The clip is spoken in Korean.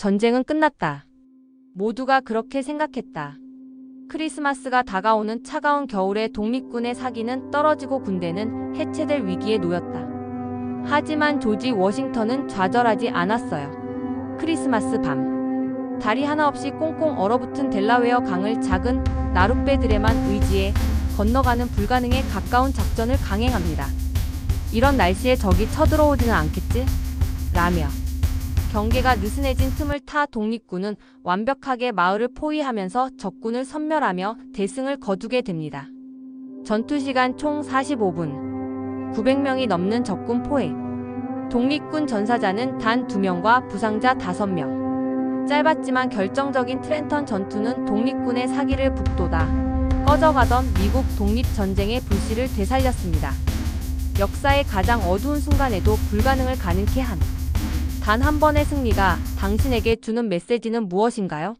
전쟁은 끝났다. 모두가 그렇게 생각했다. 크리스마스가 다가오는 차가운 겨울에 독립군의 사기는 떨어지고 군대는 해체될 위기에 놓였다. 하지만 조지 워싱턴은 좌절하지 않았어요. 크리스마스 밤. 다리 하나 없이 꽁꽁 얼어붙은 델라웨어 강을 작은 나룻배들에만 의지해 건너가는 불가능에 가까운 작전을 강행합니다. 이런 날씨에 적이 쳐들어오지는 않겠지? 라며. 경계가 느슨해진 틈을 타 독립군은 완벽하게 마을을 포위하면서 적군을 섬멸하며 대승을 거두게 됩니다. 전투 시간 총 45분. 900명이 넘는 적군 포획. 독립군 전사자는 단 2명과 부상자 5명. 짧았지만 결정적인 트렌턴 전투는 독립군의 사기를 북돋아 꺼져가던 미국 독립전쟁의 불씨를 되살렸습니다. 역사의 가장 어두운 순간에도 불가능을 가능케 한 단 한 번의 승리가 당신에게 주는 메시지는 무엇인가요?